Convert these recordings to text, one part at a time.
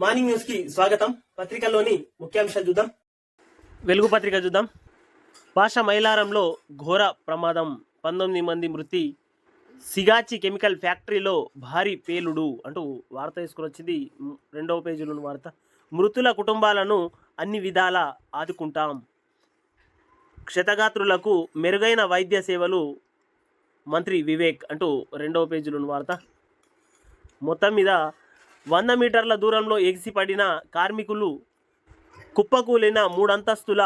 Morning న్యూస్కి స్వాగతం. పత్రికల్లోని ముఖ్యాంశాలు చూద్దాం. వెలుగు పత్రిక చూద్దాం. భాష మైలారంలో ఘోర ప్రమాదం. పంతొమ్మిది మంది మృతి. సిగాచి కెమికల్ ఫ్యాక్టరీలో భారీ పేలుడు అంటూ వార్త తీసుకుని వచ్చింది. రెండవ పేజీలోని వార్త. మృతుల కుటుంబాలను అన్ని విధాల ఆదుకుంటాం. క్షతగాత్రులకు మెరుగైన వైద్య సేవలు మంత్రి వివేక్ అంటూ రెండవ పేజీలోని వార్త. మొత్తం మీద వంద మీటర్ల దూరంలో ఎగిసిపడిన కార్మికులు కుప్పకూలిన మూడంతస్తుల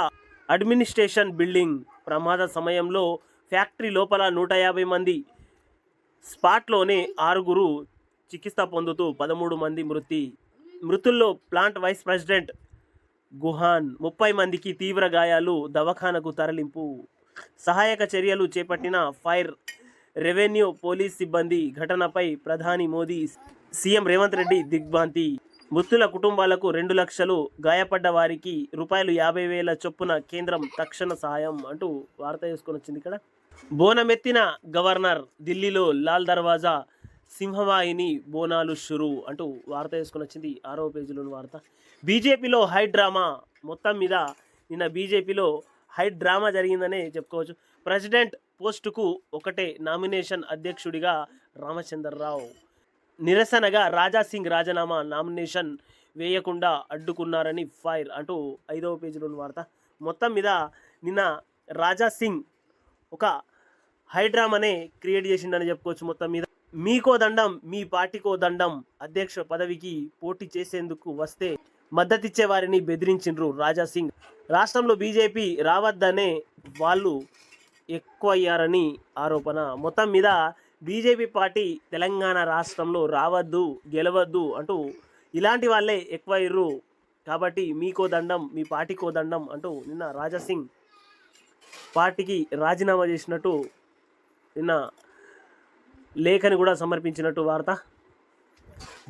అడ్మినిస్ట్రేషన్ బిల్డింగ్. ప్రమాద సమయంలో ఫ్యాక్టరీ లోపల నూట యాభై మంది స్పాట్లోనే ఆరుగురు చికిత్స పొందుతూ పదమూడు మంది మృతి. మృతుల్లో ప్లాంట్ వైస్ ప్రెసిడెంట్ గుహాన్ ముప్పై మందికి తీవ్ర గాయాలు దవాఖానకు తరలింపు. సహాయక చర్యలు చేపట్టిన ఫైర్ రెవెన్యూ పోలీస్ సిబ్బంది ఘటనపై ప్రధాని మోదీ సీఎం రేవంత్ రెడ్డి దిగ్భాంతి మృతుల కుటుంబాలకు రెండు లక్షలు గాయపడ్డ వారికి రూపాయలు యాభై వేల చొప్పున కేంద్రం తక్షణ సహాయం అంటూ వార్త వేసుకొని వచ్చింది ఇక్కడ. బోనమెత్తిన గవర్నర్ ఢిల్లీలో లాల్ దర్వాజా సింహవాహిని బోనాలు షురు అంటూ వార్త వేసుకొని వచ్చింది. ఆరో పేజీలోని వార్త. బీజేపీలో హై డ్రామా మొత్తం మీద నిన్న బీజేపీలో హై డ్రామా జరిగిందనే చెప్పుకోవచ్చు. ప్రెసిడెంట్ పోస్టుకు ఒకటే నామినేషన్ అధ్యక్షుడిగా రామచంద్రరావు. నిరసనగా రాజా సింగ్ రాజీనామా నామినేషన్ వేయకుండా అడ్డుకున్నారని ఫైర్ అంటూ ఐదవ పేజీలోని వార్త. మొత్తం మీద నిన్న రాజా సింగ్ ఒక హైడ్రామానే క్రియేట్ చేసిండని చెప్పుకోవచ్చు మొత్తం మీద. మీకో దండం మీ పార్టీకో దండం అధ్యక్ష పదవికి పోటీ చేసేందుకు వస్తే మద్దతిచ్చే వారిని బెదిరించిండ్రు రాజా సింగ్. రాష్ట్రంలో బీజేపీ రావద్దనే వాళ్ళు ఎక్కువ అయ్యారని ఆరోపణ. మొత్తం మీద బీజేపీ పార్టీ తెలంగాణ రాష్ట్రంలో రావద్దు గెలవద్దు అంటూ ఇలాంటి వాళ్ళే ఎక్కువ ఇర్రు. కాబట్టి మీకో దండం మీ పార్టీకో దండం అంటూ నిన్న రాజాసింగ్ పార్టీకి రాజీనామా చేసినట్టు నిన్న లేఖని కూడా సమర్పించినట్టు వార్త.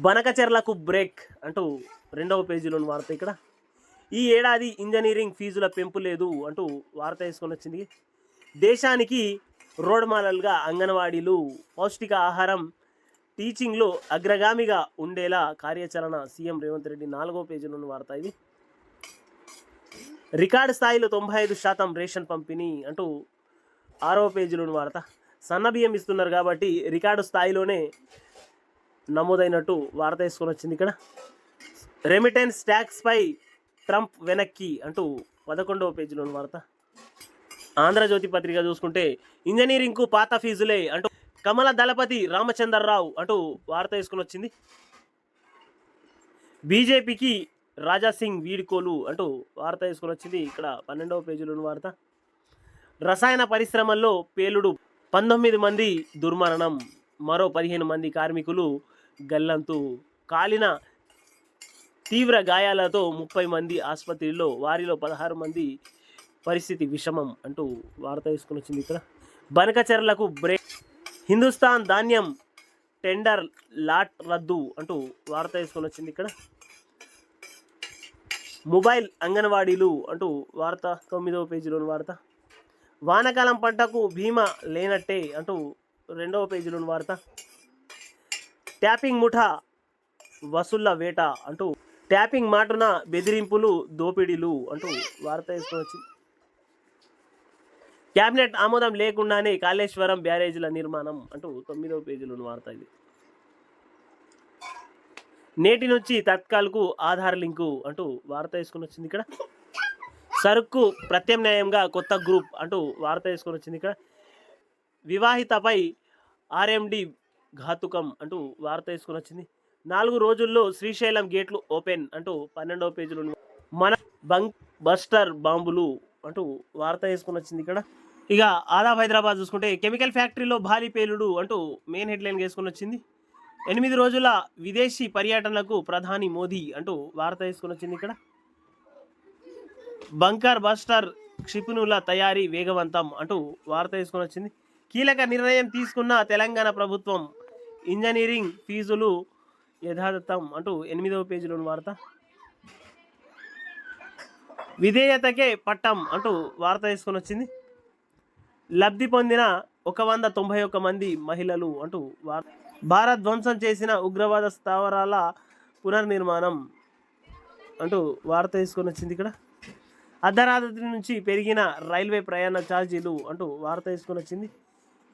బనకచెర్లకు బ్రేక్ అంటూ రెండవ పేజీలోని వార్త ఇక్కడ. ఈ ఏడాది ఇంజనీరింగ్ ఫీజుల పెంపు లేదు అంటూ వార్త వేసుకొని వచ్చింది. దేశానికి రోడ్ మోడల్గా అంగన్వాడీలు పౌష్టిక ఆహారం టీచింగ్లో అగ్రగామిగా ఉండేలా కార్యాచరణ సీఎం రేవంత్ రెడ్డి నాలుగో పేజీలో వార్త ఇది. రికార్డు స్థాయిలో తొంభై ఐదు శాతం రేషన్ పంపిణీ అంటూ ఆరో పేజీలోని వార్త. సన్న బియ్యం ఇస్తున్నారు కాబట్టి రికార్డు స్థాయిలోనే నమోదైనట్టు వార్త వేసుకొని వచ్చింది ఇక్కడ. రెమిటెన్స్ ట్యాక్స్పై ట్రంప్ వెనక్కి అంటూ పదకొండవ పేజీలోని వార్త. ఆంధ్రజ్యోతి పత్రిక చూసుకుంటే ఇంజనీరింగ్కు పాత ఫీజులే అంటూ కమల దళపతి రామచంద్రరావు అంటూ వార్త వేసుకొని వచ్చింది. బీజేపీకి రాజాసింగ్ వీడ్కోలు అంటూ వార్త వేసుకొని వచ్చింది. ఇక్కడ పన్నెండవ పేజీలోని వార్త. రసాయన పరిశ్రమల్లో పేలుడు పంతొమ్మిది మంది దుర్మరణం మరో పదిహేను మంది కార్మికులు గల్లంతు. కాలిన తీవ్ర గాయాలతో ముప్పై మంది ఆసుపత్రిలో వారిలో పదహారు మంది పరిస్థితి విషమం అంటూ వార్త వేసుకొని వచ్చింది ఇక్కడ. బనకచర్లకు బ్రేక్ హిందుస్థాన్ ధాన్యం టెండర్ లాట్ రద్దు అంటూ వార్త వేసుకొని వచ్చింది ఇక్కడ. మొబైల్ అంగన్వాడీలు అంటూ వార్త తొమ్మిదవ పేజీలోని వార్త. వానకాలం పంటకు బీమా లేనట్టే అంటూ రెండవ పేజీలోని వార్త. ట్యాపింగ్ ముఠా వసూళ్ళ వేట అంటూ ట్యాపింగ్ మాటున బెదిరింపులు దోపిడీలు అంటూ వార్త వేసుకొని వచ్చింది. క్యాబినెట్ ఆమోదం లేకుండానే కాళేశ్వరం బ్యారేజీల నిర్మాణం అంటూ తొమ్మిదవ పేజీలోని వార్త ఇది. నేటి నుంచి తత్కాల్కు ఆధార్ లింకు అంటూ వార్త వేసుకొని వచ్చింది ఇక్కడ. సరుకు ప్రత్యామ్నాయంగా కొత్త గ్రూప్ అంటూ వార్త వేసుకొని వచ్చింది ఇక్కడ. వివాహితపై ఆర్ఎండి ఘాతుకం అంటూ వార్త వేసుకొని వచ్చింది. నాలుగు రోజుల్లో శ్రీశైలం గేట్లు ఓపెన్ అంటూ పన్నెండవ పేజీలో మన బంక్ బస్టర్ బాంబులు అంటూ వార్త వేసుకొని వచ్చింది ఇక్కడ. ఇక ఆదాబ్ హైదరాబాద్ చూసుకుంటే కెమికల్ ఫ్యాక్టరీలో భారీ పేలుడు అంటూ మెయిన్ హెడ్లైన్ వేసుకొని వచ్చింది. ఎనిమిది రోజుల విదేశీ పర్యటనకు ప్రధాని మోదీ అంటూ వార్త వేసుకొని వచ్చింది ఇక్కడ. బంకర్ బస్టర్ క్షిపణుల తయారీ వేగవంతం అంటూ వార్త వేసుకొని వచ్చింది. కీలక నిర్ణయం తీసుకున్న తెలంగాణ ప్రభుత్వం ఇంజనీరింగ్ ఫీజులు యథాతథం అంటూ ఎనిమిదవ పేజీలోని వార్త. విధేయతకే పట్టం అంటూ వార్త వేసుకొని వచ్చింది. లబ్ధి పొందిన ఒక వంద తొంభై ఒక్క మంది మహిళలు అంటూ భారత్ ధ్వంసం చేసిన ఉగ్రవాద స్థావరాల పునర్నిర్మాణం అంటూ వార్త తీసుకొని వచ్చింది ఇక్కడ. అర్ధరాత్రి నుంచి పెరిగిన రైల్వే ప్రయాణ ఛార్జీలు అంటూ వార్త తీసుకొని వచ్చింది.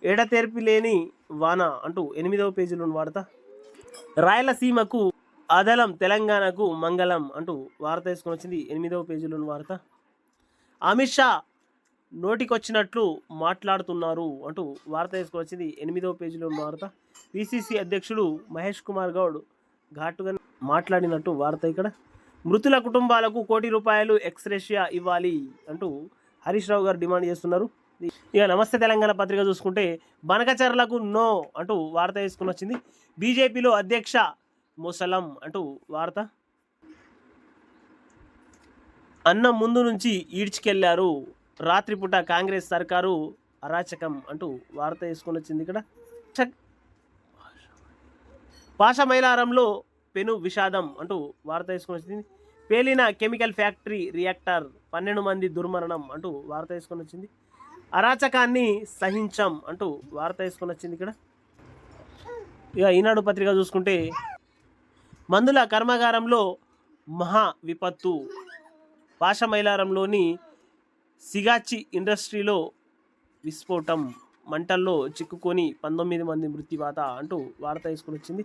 ఎడతెరిపి లేని వాన అంటూ ఎనిమిదవ పేజీలోని వార్త. రాయలసీమకు అదలం తెలంగాణకు మంగళం అంటూ వార్త తీసుకొని వచ్చింది. ఎనిమిదవ పేజీలోని వార్త. అమిత్ షా నోటికొచ్చినట్లు మాట్లాడుతున్నారు అంటూ వార్త తీసుకొని వచ్చింది పేజీలో ఉన్న వార్త. పిసిసి అధ్యక్షుడు మహేష్ కుమార్ గౌడ్ ఘాటుగా మాట్లాడినట్టు వార్త ఇక్కడ. మృతుల కుటుంబాలకు కోటి రూపాయలు ఎక్స్రేషియా ఇవ్వాలి అంటూ హరీష్ రావు గారు డిమాండ్ చేస్తున్నారు. ఇక నమస్తే తెలంగాణ పత్రిక చూసుకుంటే బనకచర్లకు నో అంటూ వార్త వేసుకుని వచ్చింది. బీజేపీలో అధ్యక్ష ముసలం అంటూ వార్త. అన్నం ముందు నుంచి ఈడ్చుకెళ్ళారు రాత్రిపూట కాంగ్రెస్ సర్కారు అరాచకం అంటూ వార్త వేసుకొని వచ్చింది ఇక్కడ. చక్- పాష మైలారంలో పెను విషాదం అంటూ వార్త వేసుకొని వచ్చింది. పేలిన కెమికల్ ఫ్యాక్టరీ రియాక్టర్ పన్నెండు మంది దుర్మరణం అంటూ వార్త వేసుకొని వచ్చింది. అరాచకాన్ని సహించం అంటూ వార్త వేసుకొని వచ్చింది ఇక్కడ. ఇక ఈనాడు పత్రిక చూసుకుంటే మందుల కర్మాగారంలో మహా విపత్తు. పాషమైలారంలోని సిగాచి ఇండస్ట్రీలో విస్ఫోటం మంటల్లో చిక్కుకొని పంతొమ్మిది మంది మృత్యువాత అంటూ వార్త తీసుకుని వచ్చింది.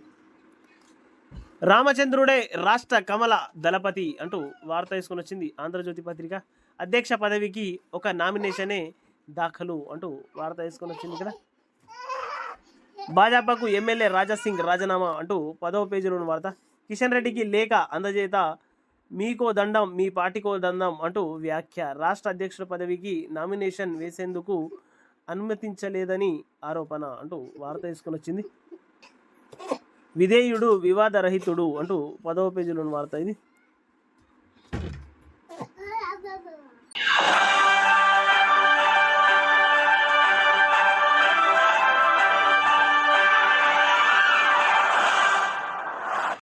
రామచంద్రుడే రాష్ట్ర కమల దళపతి అంటూ వార్త తీసుకుని వచ్చింది ఆంధ్రజ్యోతి పత్రిక. అధ్యక్ష పదవికి ఒక నామినేషనే దాఖలు అంటూ వార్త తీసుకొని వచ్చింది ఇక్కడ. భాజపాకు ఎమ్మెల్యే రాజాసింగ్ రాజీనామా అంటూ పదవ పేజీలోని వార్త. కిషన్ రెడ్డికి లేఖ అందజేత మీకో దండం మీ పార్టీకో దండం అంటూ వ్యాఖ్య. రాష్ట్ర అధ్యక్షుల పదవికి నామినేషన్ వేసేందుకు అనుమతించలేదని ఆరోపణ అంటూ వార్త తీసుకుని వచ్చింది. విధేయుడు వివాదరహితుడు అంటూ పదవ పేజీలోని వార్త ఇది.